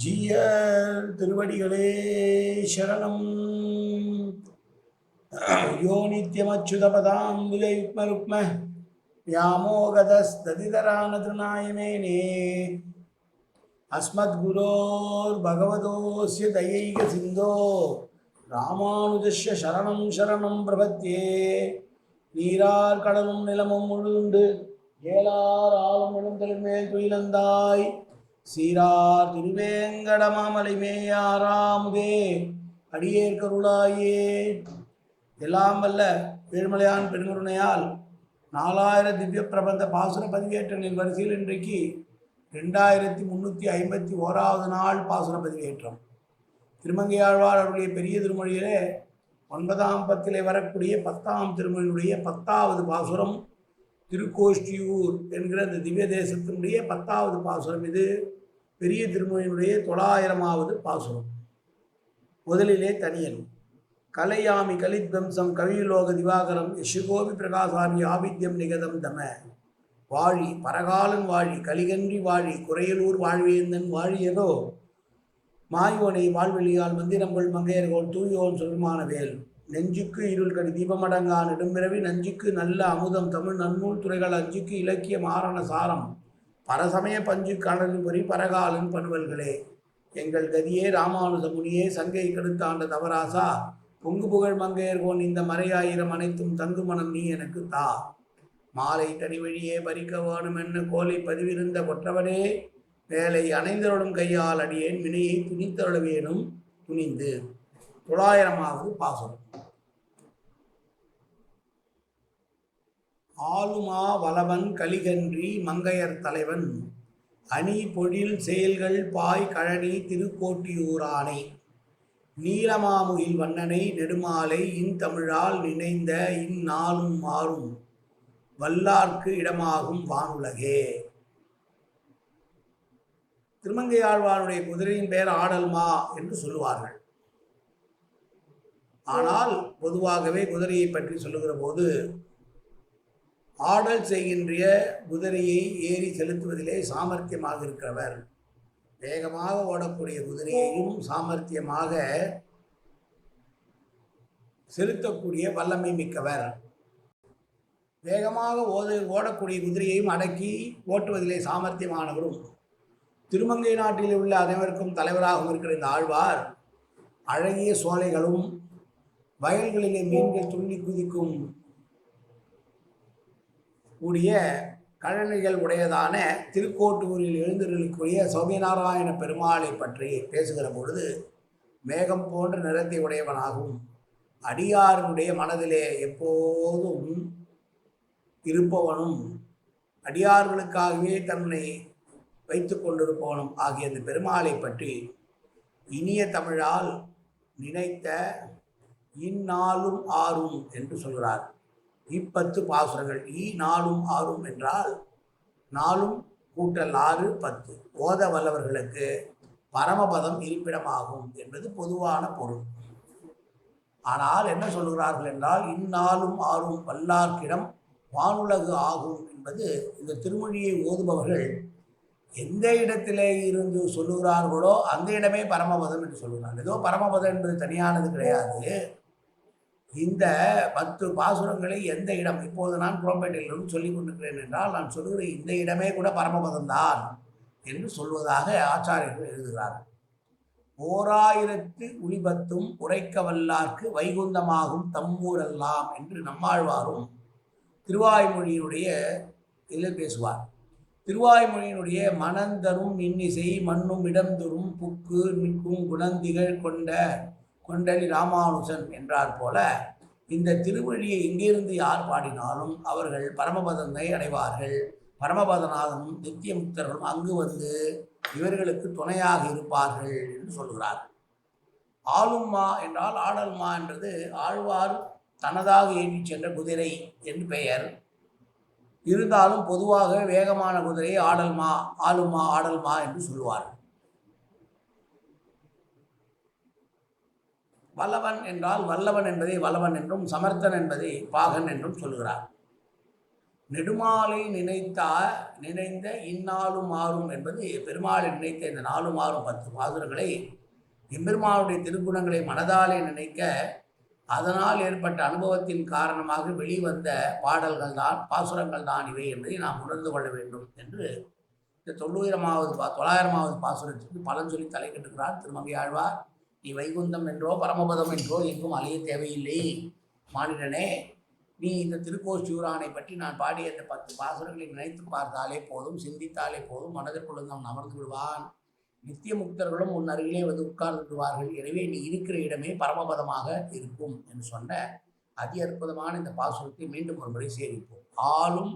ஜீயர் திருவடிகளே சரணம் யோ நித்யமச்சுதபதாம்புஜயுக்மருக்ம व्यामोगतस्तदितरानतृणायमेने अस्मद्गुरोर्भगवतोऽस्य दयैकसिन्धो ராமானுஜஸ்ய சரணம் சரணம் பிரபத்தியே நீரார் கடலும் நிலமும் முழுதுண்டு ஏலார் ஆளும் எழுந்தலின் மேல் துயிலந்தாய் சீரார் திருவேங்கடமாமலை மேயாராமுதே அடியேற்கருளாயே எல்லாம் வல்ல ஏழ்மலையான் பெருங்கருணையால் நாலாயிரம் திவ்ய பிரபந்த பாசுர பதிவேற்றங்களின் வரிசையில் இன்றைக்கு ரெண்டாயிரத்தி முந்நூற்றி ஐம்பத்தி ஓராவது நாள் பாசுர பதிவேற்றம். திருமங்கையாழ்வார் அவருடைய பெரிய திருமொழியிலே ஒன்பதாம் பத்திலே வரக்கூடிய பத்தாம் திருமொழியுடைய பத்தாவது பாசுரம் திருக்கோஷ்டியூர் என்கிற அந்த திவ்ய தேசத்தினுடைய பத்தாவது பாசுரம் இது. பெரிய திருமொழியினுடைய தொள்ளாயிரமாவது பாசுரம். முதலிலே தனியன். கலையாமி கலித்வம்சம் கவிலோக திவாகரம் யசுகோபி பிரகாசாமி ஆவித்யம் நிகதம் தம. வாழி பரகாலன் வாழி கலிகன்றி வாழி குறையலூர் வாழ்வேந்தன் வாழியதோ. மாயோனை வாழ்வெளியால் மந்திரங்கள் மங்கையர்கோள் தூயோன் சொல்மான வேல் நெஞ்சுக்கு இருள் கடி தீபமடங்கா நெடும்பிறவி நஞ்சுக்கு நல்ல அமுதம் தமிழ் நன்னூல் துறைகள் அஞ்சுக்கு இலக்கிய மாரண சாரம். பரசமய பஞ்சு கடலின் பொறி பரகாலன் பணுவல்களே. எங்கள் கதியே ராமானுஜ முனியே சங்கை கெடுத்தாண்ட தவராசா பொங்கு புகழ் மங்கையர்கோன் இந்த மறையாயிரம் அனைத்தும் தங்கு மனம் நீ எனக்கு தா. மாலை தனி வழியே பறிக்க வேணும் என்ன கோலை பதிவிருந்த கொற்றவனே வேலை அணைந்தருளும் கையால் அடியேன் வினையை துணித்தருள வேணும் துணிந்து. தொள்ளாயிரமாவது பாசம் ஆளுமா வலவன் கலிகன்றி மங்கையர் தலைவன். அணி பொழில் செயல்கள் பாய் கழனி திருக்கோட்டியூரானை நீலமாமுகில் வண்ணனை நெடுமாலை இன்தமிழால் நினைந்த இந்நாளும் மாறும். வல்லார்க்கு இடமாகும் வானுலகே. திருமங்கையாழ்வானுடைய குதிரையின் பெயர் ஆடல்மா என்று சொல்லுவார்கள். ஆனால் பொதுவாகவே குதிரையை பற்றி சொல்லுகிற போது ஆடல் செய்கின்ற குதிரையை ஏறி செலுத்துவதிலே சாமர்த்தியமாக இருக்கிறவர். வேகமாக ஓடக்கூடிய குதிரையையும் சாமர்த்தியமாக செலுத்தக்கூடிய வல்லமை மிக்கவர். வேகமாக ஓது ஓடக்கூடிய குதிரையையும் அடக்கி ஓட்டுவதிலே சாமர்த்தியமானவரும். திருமங்கை நாட்டில் உள்ள அனைவருக்கும் தலைவராகவும் இருக்கிற இந்த ஆழ்வார் அழகிய சோலைகளும் வயல்களிலே மீன்கள் துள்ளி குதிக்கும் கூடிய கழனிகள் உடையதான திருக்கோட்டூரில் எழுந்திருக்கக்கூடிய சௌமியநாராயண பெருமாளை பற்றி பேசுகிற பொழுது மேகம் போன்ற நிறத்தை உடையவனாகவும் அடியாரனுடைய மனதிலே எப்போதும் இருப்பவனும் அடியார்களுக்காகவே தன்னை வைத்து கொண்டிருப்பவனும் ஆகிய இந்த பெருமாளை பற்றி இனிய தமிழால் நினைத்த இந்நாளும் ஆறும் என்று சொல்கிறார். இப்பத்து பாசுரங்கள் ஈ நாளும் ஆறும் என்றால் நாளும் கூட்டல் ஆறு பத்து. ஓத வல்லவர்களுக்கு பரமபதம் இருப்பிடமாகும் என்பது பொதுவான பொருள். ஆனால் என்ன சொல்கிறார்கள் என்றால் இந்நாளும் ஆறும் வல்லார்க்கிடம் வானுலகு ஆகும் என்பது இந்த திருமொழியை ஓதுபவர்கள் எந்த இடத்திலே இருந்து சொல்லுகிறார்களோ அந்த இடமே பரமபதம் என்று சொல்லுகிறார்கள். ஏதோ பரமபதம் என்பது தனியானது கிடையாது. இந்த பத்து பாசுரங்களை எந்த இடம் இப்போது நான் குரோம்பேட்டையிலிருந்து சொல்லிக் கொண்டிருக்கிறேன் என்றால் நான் சொல்லுகிற இந்த இடமே கூட பரமபதம்தான் என்று சொல்வதாக ஆச்சாரியர்கள் எழுதுகிறார்கள். ஓராயிரத்து உளிபத்தும் உரைக்க வல்லார்க்கு வைகுந்தமாகும் தம்மூரெல்லாம் என்று நம்மாழ்வாரும் திருவாய்மொழியினுடைய இதில் பேசுவார். திருவாய்மொழியினுடைய மனந்தரும் இன்னிசை மண்ணும் இடந்தரும் புக்கு நிற்கும் குணந்திகள் கொண்ட கொண்டலி ராமானுஜன் என்றார் போல இந்த திருவழியை எங்கிருந்து யார் பாடினாலும் அவர்கள் பரமபதனை அடைவார்கள். பரமபதநாதனும் நித்தியமுக்தர்களும் அங்கு வந்து இவர்களுக்கு துணையாக இருப்பார்கள் என்று சொல்கிறார். ஆளும்மா என்றால் ஆடல்மா என்றது ஆழ்வார் தனதாக ஏற்றிச் சென்ற குதிரை என்று பெயர். இருந்தாலும் பொதுவாக வேகமான குதிரையை ஆடல்மா ஆளுமா ஆடல்மா என்று சொல்லுவார் வல்லவன் என்றால் வல்லவன் என்பதை வல்லவன் என்றும் சமர்த்தன் என்பதை பாகன் என்றும் சொல்கிறார். நெடுமாலை நினைத்தா நினைந்த இந்நாளும் மாறும் என்பது பெருமாளை நினைத்த இந்த நாளும் மாறும் பத்து பாசுரங்களை எம்பெருமானுடைய திருக்குணங்களை மனதாலே நினைக்க அதனால் ஏற்பட்ட அனுபவத்தின் காரணமாக வெளிவந்த பாடல்கள் தான் பாசுரங்கள் தான் இவை என்பதை நாம் உணர்ந்து கொள்ள வேண்டும் என்று இந்த தொண்ணூயிரமாவது பா தொள்ளாயிரமாவது பாசுரத்திற்கு பலன் சொல்லி தலை கட்டுகிறார் திருமங்கை ஆழ்வார் நீ வைகுந்தம் என்றோ பரமபதம் என்றோ எங்கும் அலைய தேவையில்லை. மானிடனே நீ இந்த திருக்கோஷ்டியூரானை பற்றி நான் பாடிய இந்த பத்து பாசுரங்களை நினைத்து பார்த்தாலே போதும் சிந்தித்தாலே போதும் மனதிற்குள் அவன் அமர்ந்து விடுவான். நித்திய முக்தர்களும் உன் அருகிலே வந்து உட்கார்ந்து விடுவார்கள் எனவே நீ இருக்கிற இடமே பரமபதமாக இருக்கும் என்று சொன்ன அதி அற்புதமான இந்த பாசுரத்தை மீண்டும் ஒரு முறை சேமிப்போம் ஆளும்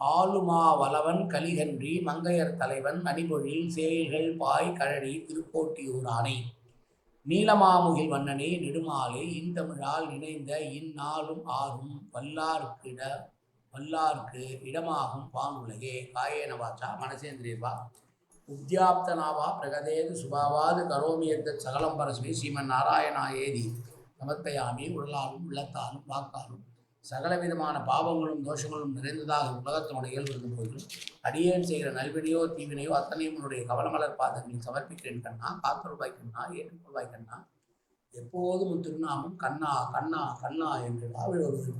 ஆளுமா வலவன் கலிகன்றி மங்கையர் தலைவன் அணிபொழில் சேல்கள் பாய் கழடி திருக்கோட்டியூர் ஆணை நீலமாமுகில் வண்ணனே நெடுமாலே இன்தமிழால் நினைந்த இந்நாளும் ஆறும் வல்லார்க்கிட வல்லார்க்கு இடமாகும் பானுலகே காயேன வாச்சா மனசேந்திரியவா உத்யாப்தனாவா பிரகதேது சுபாவாது கரோமி எந்த சகலம் பரஸ்மி ஸ்ரீமன் நாராயணாயேதி. சமர்ப்பயாமி உடலாலும் உள்ளத்தாலும் வாக்காலும். சகலவிதமான பாவங்களும் தோஷங்களும் நிறைந்ததாக உலகத்தினுடைய இயல்பு போதிலும் அடியேன் செய்கிற நல்வினையோ தீவினையோ அத்தனையும் உன்னுடைய கவனமலர் பாதங்களில் சமர்ப்பிக்கிறேன் கண்ணா. காத்தருள்வாய் கண்ணா ஏற்றுக்கொள்வாய் கண்ணா? எப்போதும் உன் திருநாமம் கண்ணா கண்ணா கண்ணா என்று வாழ்வதற்கு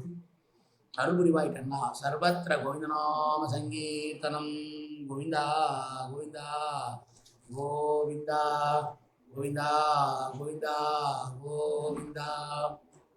அருள்புரிவாய் கண்ணா. சர்வத்திர கோவிந்தநாம சங்கீர்த்தனம். கோவிந்தா கோவிந்தா கோவிந்தா கோவிந்தா கோவிந்தா கோவிந்தா.